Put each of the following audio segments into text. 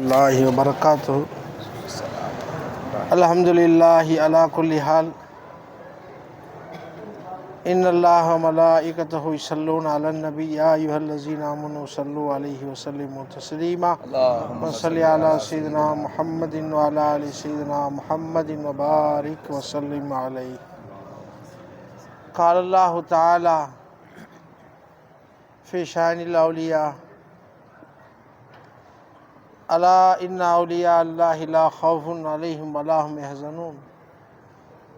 الله وبركاته. الحمد لله على كل حال. إن الله وملائكته يصلون على النبي يا أيها الذين آمنوا صلوا عليه وسلموا تسليما. اللهم وصل على سيدنا محمد وعلى آل سيدنا محمد وبارك وسلم عليه. قال الله تعالى في شأن الأولياء ألا إن أولياء الله لا خوف عليهم ولا هم يحزنون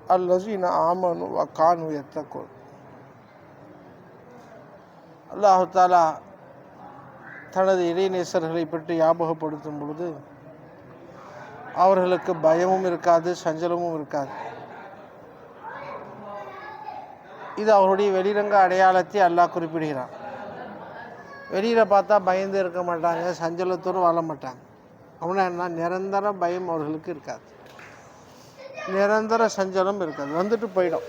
الذين آمنوا وكانوا يتقون அல்லாஹு தாலா தனது இறைநேசர்களை பற்றி ஞாபகப்படுத்தும் பொழுது அவர்களுக்கு பயமும் இருக்காது சஞ்சலமும் இருக்காது இது அவருடைய வெளிரங்க அடையாளத்தை அல்லாஹ் குறிப்பிடுகிறான் வெளியில் பார்த்தா பயந்து இருக்க மாட்டாங்க சஞ்சலத்தோடு வாழ மாட்டாங்க அப்படின்னா என்ன நிரந்தர பயம் அவர்களுக்கு இருக்காது. நிரந்தர சஞ்சலம் இருக்காது. வந்துட்டு போயிடும்.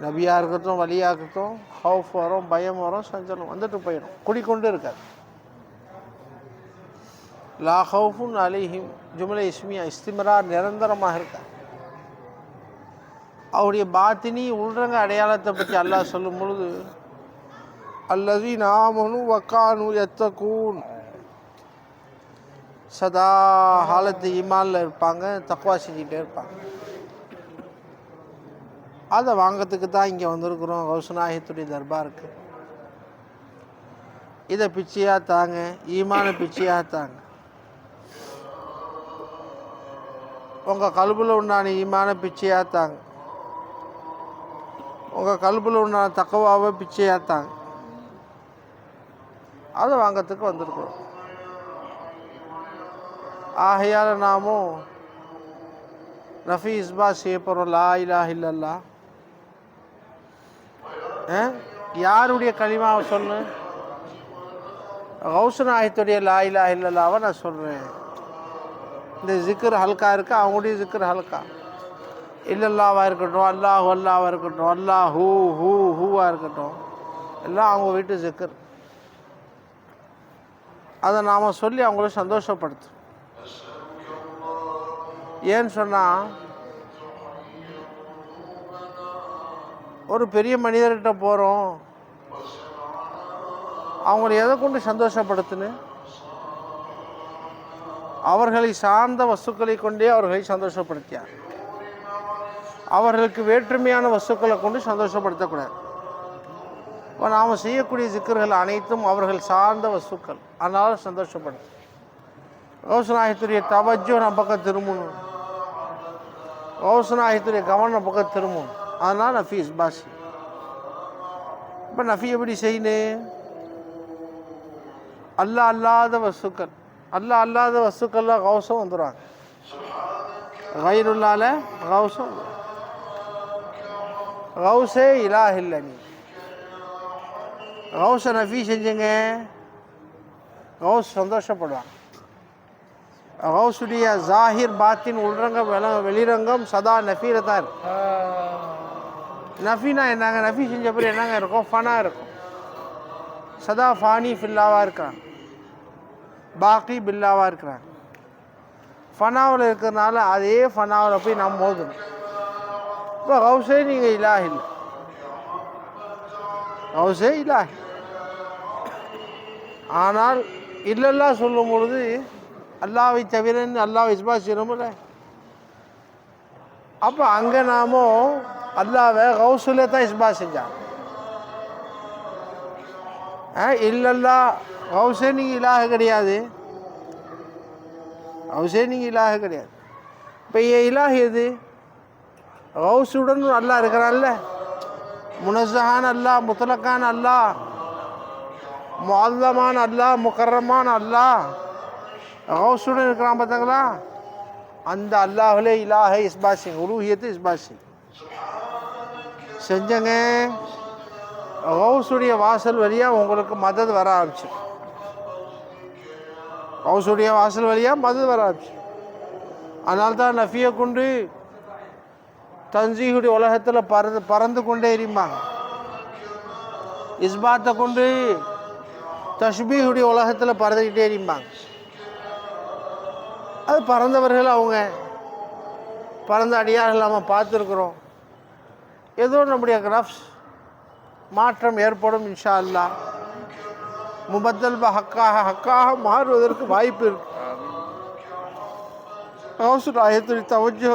நபியாக இருக்கட்டும் வழியாக இருக்கட்டும் ஹவுஃப் வரும் பயம் வரும் சஞ்சலம் வந்துட்டு போயிடும். குடிக்கொண்டு இருக்காது. லா ஹவுஃபுன் அலிஹிம். ஜுமலை இஸ்மியா இஸ்திமரா நிரந்தரமாக இருக்காது. அவருடைய பாத்தினி உள்ரங்க அடையாளத்தை பற்றி அல்லாஹ் சொல்லும் பொழுது அல்லது நாமனு வக்கானு எத்தக்கூன் சதா காலத்து ஈமானில் இருப்பாங்க தக்குவா செஞ்சுக்கிட்டே இருப்பாங்க. அதை வாங்கிறதுக்கு தான் இங்கே வந்திருக்கிறோம். கௌசநாயகத்துடைய தர்பாருக்கு. இதை பிச்சையாக தாங்க ஈமான பிச்சையாக தாங்க. உங்கள் கல்பில் உண்டான ஈமான பிச்சையாக தாங்க. உங்கள் கல்பில் உண்டான தக்கவாவை பிச்சையாக தாங்க. அதை வாங்கிறதுக்கு வந்திருக்கிறோம். ஆகையால் நாமும் ரஃபி இஸ்பா செய்ய போகிறோம் லா இலா இல்லல்லா ஆ? யாருடைய களிமாவை சொல்லு கௌசநாயகத்துடைய லா இலா இல்லல்லாவை நான் சொல்கிறேன் இந்த ஜிக்கர் ஹல்கா இருக்கா அவங்களுடைய ஜிக்கர் ஹல்கா இல்லல்லாவாக இருக்கட்டும் அல்லாஹ் அல்லாவாக இருக்கட்டும் அல்லாஹ் ஹூ ஹூ ஹூவாக இருக்கட்டும் எல்லாம் அவங்க வீட்டு ஜிக்கர் அதை நாம் சொல்லி அவங்கள சந்தோஷப்படுத்தும் ஏன்னு சொன்னால் ஒரு பெரிய மனிதர்கிட்ட போகிறோம் அவங்கள எதை கொண்டு சந்தோஷப்படுத்துன்னு? அவர்களை சார்ந்த வஸ்துக்களை கொண்டே அவர்களை சந்தோஷப்படுத்தியார் அவர்களுக்கு வேற்றுமையான வஸ்துக்களை கொண்டு சந்தோஷப்படுத்தக்கூடாது. இப்போ நாம் செய்யக்கூடிய சிக்கர்கள் அனைத்தும் அவர்கள் சார்ந்த வஸ்துக்கள் அதனால் சந்தோஷப்படும் யோசனாயத்துடைய தவஜோ நம்ம பக்கம் திரும்பணும் கௌசநாயகத்துடைய கவனம் பக்கம் திரும்பும். அதனால் நஃபி இஸ்பாசி இப்போ நஃபி எப்படி செய்யணும் அல்லா அல்லாத வசுக்கள். அல்லா அல்லாத வஸ்துக்கள்லாம் கௌசம் வந்துடுவாங்க கயிறுள்ளால கௌசம் கவுசே இலாஹ் இல்லை நீ கவுச நஃபி செஞ்சுங்க. கவுஸ் சந்தோஷப்படுவாங்க. கௌசுடைய ஜாகிர் பாத்தின் உள்ரங்கம் வெல வெளிரங்கம் சதா நஃபீல தான் இருக்கு நஃபினா என்னங்க? நஃபி செஞ்ச பிறகு என்னங்க இருக்கும்? ஃபனா இருக்கும். சதா ஃபானி ஃபில்லாவாக இருக்காங்க பாக்கி பில்லாவாக இருக்கிறாங்க. ஃபனாவில் இருக்கிறதுனால அதே ஃபனாவில் போய் நம்ம மோதணும் இப்போ கௌசே நீங்கள் இலாஹ் இல்லை. கௌசே இலாஹ். ஆனால் இல்லல்லா சொல்லும் பொழுது அல்லாவை தவிரன்னு அல்லாவை இஸ்பா அப்போ அங்கே நாமோ அல்லாவை ஹவுஸில் தான் இஸ்பா செஞ்சாங்க. ஆ இல்லல்லா ஹவுஸே நீங்கள் இலாக கிடையாது. ஹவுஸே நீங்கள் இலாக கிடையாது. இப்போ என் இலாக எது? ஹவுஸுடன் நல்லா இருக்கிறான்ல. முனசஹான் அல்லாஹ் முத்தலக்கான் அல்லாஹ் முஅல்லமான் அல்லாஹ் முக்கரமான் அல்லாஹ் கௌசுடன் இருக்கிறான் பார்த்தாங்களா? அந்த அல்லாஹுலே இலாஹ இஸ்பாத் சிங் உலூஹியத்து இஸ்பாத் சிங். செஞ்சங்க. கௌசுடைய வாசல் வழியாக உங்களுக்கு மதது வர ஆரம்பிச்சு. கௌசுடைய வாசல் வழியாக மதது வர ஆரம்பிச்சு. அதனால தான் நஃபியை கொண்டு தஞ்சீகுடைய உலகத்தில் பறந்து பறந்து கொண்டே எரியுமாங்க. இஸ்பாத்தை கொண்டு தஷ்பீஹுடைய உலகத்தில் பறந்துக்கிட்டே எரியுமாங்க. அது பறந்தவர்கள் அவங்க. பறந்த அடியார்கள் நாம் பார்த்துருக்குறோம். ஏதோ நம்முடைய கிராஃப்ஸ் மாற்றம் ஏற்படும் இன்ஷா அல்லா முபத்தல் ஹக்காக ஹக்காக மாறுவதற்கு வாய்ப்பு இருக்கு. அவசர ஆயத்துறை தவஞ்சோ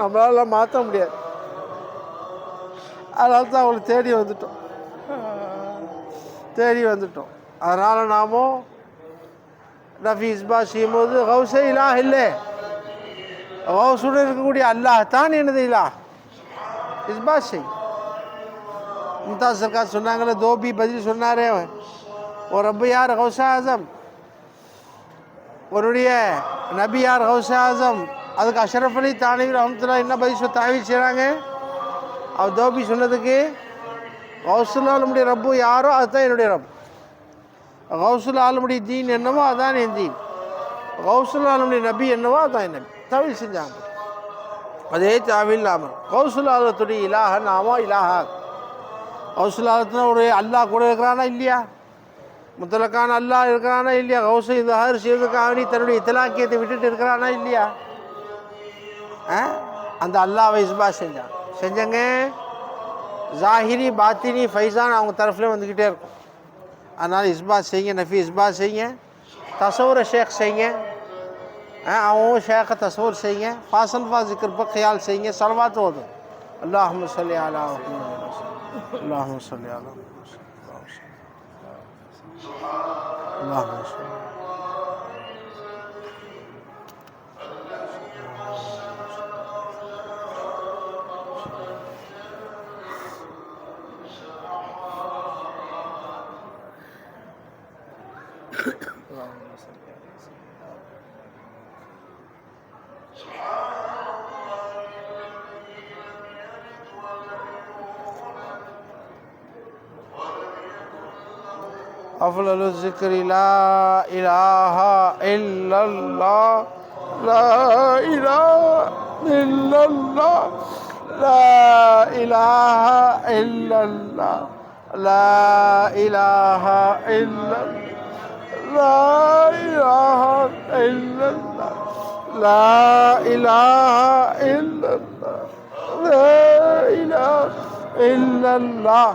நம்மளால மாற்ற முடியாது. அதனால தான் அவங்களை தேடி வந்துட்டோம். தேடி வந்துட்டோம். அதனால் நாமும் நஃபீஸ் இஸ்பா செய்யும்போது ஹவுசே இலா இல்லை. ஹவுஸுடன் இருக்கக்கூடிய அல்லாஹ் தான் என்னது இலா இஸ்பா செய். மும்தாஸ் சர்க்கார் சொன்னாங்களே தோபி பதில் சொன்னாரே ஒரு ரப்பு யார் ஹவுசா ஆசம்? உன்னுடைய நபி யார் ஹவுசா ஆசம்? அதுக்கு அஷரஃப் அலி தானவி அஹமத்துல்லா என்ன பதில் சொ தாவி செய்கிறாங்க அவர் தோபி சொன்னதுக்கு ஹவுசுல்லா நம்முடைய ரப்பு யாரோ அதுதான் என்னுடைய ரப்பு கௌசுல் ஆலமுடைய தீன் என்னவோ அதான் என் தீன். கௌசுல் ஆலமுடைய நபி என்னவோ அதான் என் நபி. தவில் செஞ்சாங்க. அதே தாவில் இல்லாமல் கௌசுல் ஆலத்துடைய இலாக நாமோ இலாகா கௌசுல் ஆலத்துனா ஒரு அல்லாஹ் கூட இருக்கிறானா இல்லையா? முத்தலக்கான அல்லாஹ் இருக்கிறானா இல்லையா? கௌசு இந்த ஹர் செய்வதற்காக தன்னுடைய இத்தலாக்கியத்தை விட்டுட்டு இருக்கிறானா இல்லையா? ஆ? அந்த அல்லாஹ் இஸ்பா செஞ்சான். செஞ்சங்க? ஜாஹிரி பாத்தினி ஃபைசான் அவங்க தரப்புல வந்துக்கிட்டே இருக்கும். analiz bahsenya, nefis bahsenya, تصور شیخ سیئیں او شیخ تصور سیئیں فاصل فا ذکر پر خیال ہے سلوات ہو دو اللہم صلی اللہ علیہ وسلم اللہم صلی اللہ علیہ وسلم اللہم صلی اللہ علیہ وسلم أفضل الذكر لا إله إلا الله. لا إله إلا الله. لا إله إلا الله. لا إله إلا الله. لا إله إلا الله. لا إله إلا الله. لا إله إلا الله.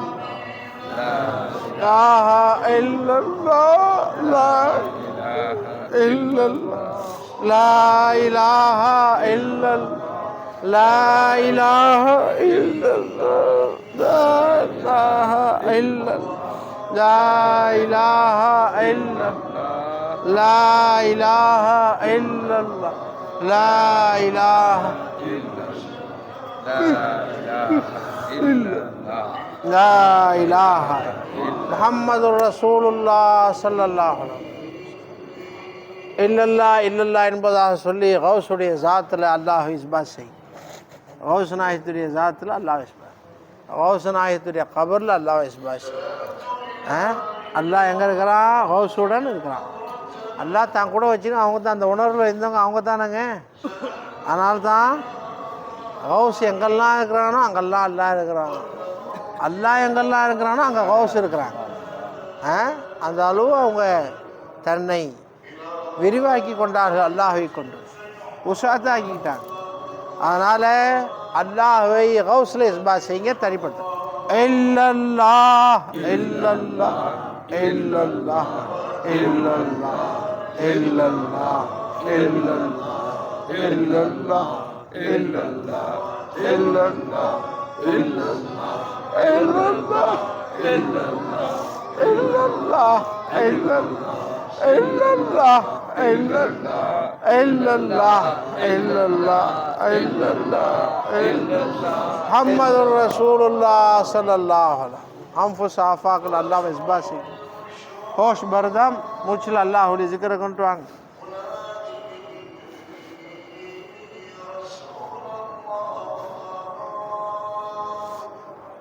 إله إلا الله لا إلا الله لا إله إلا الله لا إله إلا الله لا إله إلا الله لا إله إلا الله لا إله إلا الله لا إله لا إله محمد رسول الله صلى الله عليه وسلم இல்லல்லா இல்லல்லா என்பதாக சொல்லி கௌசுடைய ஜாத்தில் அல்லாஹ் இஸ்பாத் செய் கௌஸ் நாயத்துடைய ஜாத்தில் அல்லாஹ் இஸ்பாத் கௌஸ் நாயத்துடைய கபரில் அல்லாஹ் இஸ்பாத் செய் ஆ அல்லாஹ் எங்கே இருக்கிறான் கௌசுடன் இருக்கிறான் அல்லாஹ் தான் கூட வச்சுன்னு அவங்க தான் அந்த உணர்வில் இருந்தவங்க அவங்க தானேங்க அதனால கௌஸ் எங்கெல்லாம் இருக்கிறானோ அங்கெல்லாம் அல்லாஹ் இருக்கிறாங்க. அல்லாஹ் எங்கெல்லாம் இருக்கிறானோ அங்கே கௌஸ் இருக்கிறாங்க. ஆ? அந்த அளவு அவங்க தன்னை விரிவாக்கி கொண்டார்கள் அல்லாஹை கொண்டு. உஷாத்தாக்கிட்டாங்க. அதனால் அல்லாஹை கௌஸ்ல இஸ்பா செய்யுங்க தனிப்பட்ட. இல்லல்லா இல்லல்லா இல்லல்லா இல்லல்லா இல்லல்லா இல்லல்லா இல்லல்லா illallah illallah illallah illallah illallah illallah illallah illallah illallah illallah illallah illallah illallah محمد رسول الله صلى الله عليه انفس آفاق اللہ مزباسی ہوش بردم مجھل اللہ علیہ ذکر کنٹو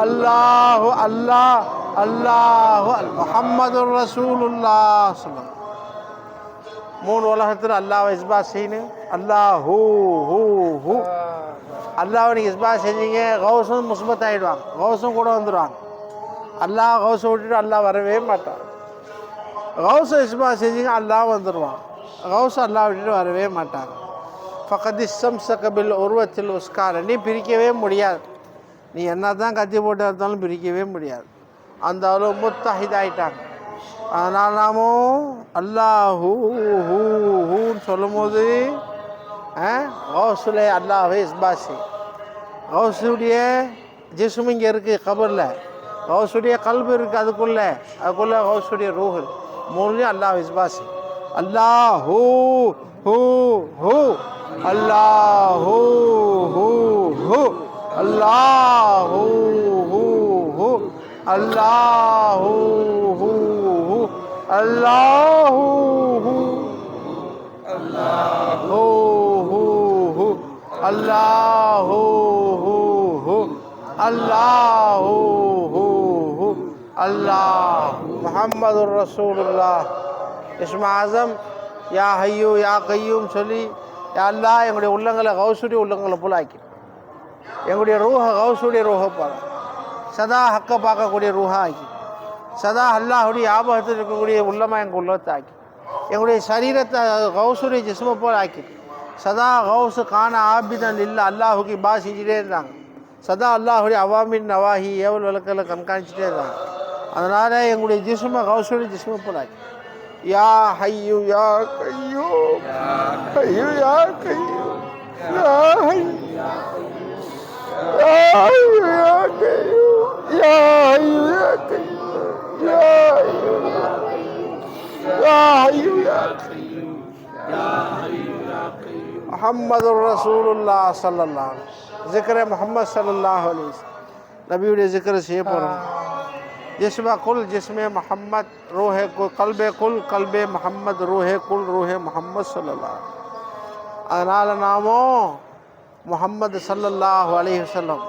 அல்லாஹு அல்லாஹ் அல்லாஹு முஹம்மது ரசூலுல்லாஹ் சொல்லுங்க மூணு உலகத்தில் அல்லாஹ் இஸ்பா செய்யணும் அல்லாஹ் ஹூ ஹூ. ஹூ அல்லாவை நீங்கள் இஸ்பா செஞ்சீங்க கௌசம் முஸ்பத் ஆகிடுவாங்க கௌசம் கூட வந்துடுவாங்க அல்லாஹ் கௌசம் விட்டுட்டு அல்லாஹ் வரவே மாட்டான். கௌசம் இஸ்பா செஞ்சீங்க அல்லாஹ் வந்துடுவான் கௌசம் அல்லாஹ் விட்டுட்டு வரவே மாட்டாங்க. ஃபகத் சம்சகபில் உருவத்தில் உஸ்கார. நீ பிரிக்கவே முடியாது. நீ என்ன தான் கத்தி போட்டு இருந்தாலும் பிரிக்கவே முடியாது. அந்த அளவு முத்தஹிதாயிட்டாங்க. அதனால் நாமும் அல்லாஹூ ஹூ ஹூன்னு சொல்லும் போது கௌசுலே அல்லாஹே இஸ்பாசி. ஹவுஸுடைய ஜிஸ்ம் இங்கே இருக்குது கபரில். ஹவுஸுடைய கல்பு இருக்குது அதுக்குள்ளே. அதுக்குள்ளே ஹவுஸுடைய ரூஹு. மூணுலேயும் அல்லாஹ் இஸ்பாசி. அல்லாஹ் ஹூ ஹூ ஹூ அல்லாஹ் ஹூ. അല്ലാഹു ഹൂ അല്ലാഹു ഹൂ അല്ലാഹു ഹൂ. അല്ലാഹു ഹൂ അല്ലാഹു ഹൂ അല്ലാഹു ഹു അല്ലാഹു റസൂലുള്ളാഹ് இஸ்மா ஆசம் ഹയ്യു യാ யா ചൊല്ലി. சொல்லி யா எங்களுடைய உள்ளங்களை கௌசுரிய உள்ளங்களை எங்களுடைய ரூஹ கௌசுடைய ரூஹ பாரு சதா ஹக்கை பார்க்கக்கூடிய ரூஹா ஆக்கி. சதா அல்லாஹுடைய ஆபகத்தில் இருக்கக்கூடிய உள்ளமாக எங்கள் உள்ளத்தை ஆக்கி. எங்களுடைய சரீரத்தை கௌசுடைய ஜிஸ்மை போல் ஆக்கி. சதா கௌசு காண ஆபிதன் இல்லை அல்லாஹுக்கு பா செஞ்சுட்டே இருந்தாங்க. சதா அல்லாஹுடைய அவாமின் நவாஹி ஏவல் விளக்கில் கண்காணிச்சுட்டே இருந்தாங்க. அதனால் எங்களுடைய ஜிஸ்மை கௌசுடைய ஜிஸ்மை போல் ஆக்கி. யா ஹையு யா கையோ. ஹையு யா கையோ. யா ஹையு. يا أيها القيوم يا أيها القيوم يا أيها القيوم يا أيها القيوم محمد رسول الله صلى الله عليه وسلم ذكر محمद सल्लल्लाहु अलैहि वसल्लम नबी ने ज़िक्र से पढ़ो जिसम कुल जिसम मोहम्मद रोह कुल कल्ब कुल कल्ब मोहम्मद रोह कुल रोह मोहम्मद सल्लल्लाहु अनाल नामों முகம்மது சல்லல்லாஹு அலைஹி வஸல்லம்.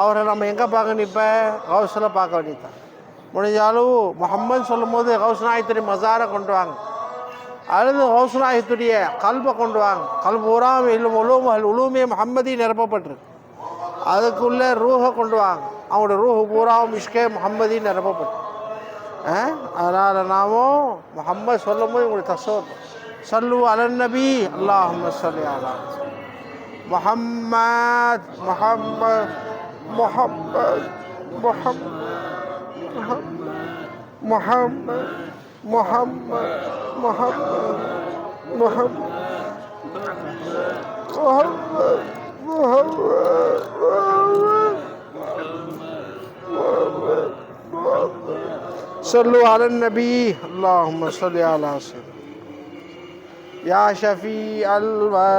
அவரை நம்ம எங்கே பார்க்கணும் இப்போ கௌசில் பார்க்க வேண்டியதான் முடிஞ்சாலும் முகம்மது சொல்லும் போது கௌசநாயத்துடைய மசாரை கொண்டு வாங்க. அல்லது கௌசநாயத்துடைய கல்பை கொண்டு வாங்க. கல்பு உராம் இல்லும் உலூம் உலூமே முகம்மதி நிரப்பப்பட்டிருக்கு. அதுக்குள்ளே ரூஹை கொண்டு வாங்க. அவங்களோட ரூஹு பூராவும் இஷ்கே முகம்மதி நிரப்பப்பட்டு அதனால் நாமும் முகம்மது சொல்லும் போது உங்களுக்கு தசோர் சல்லு அலநபி அல்லாஹ் சொல்லி அலா. محمد محمد محمد محمد محمد محمد محمد محمد محمد محمد صلوا على النبي اللهم صل على سيدنا يا شفيع الورى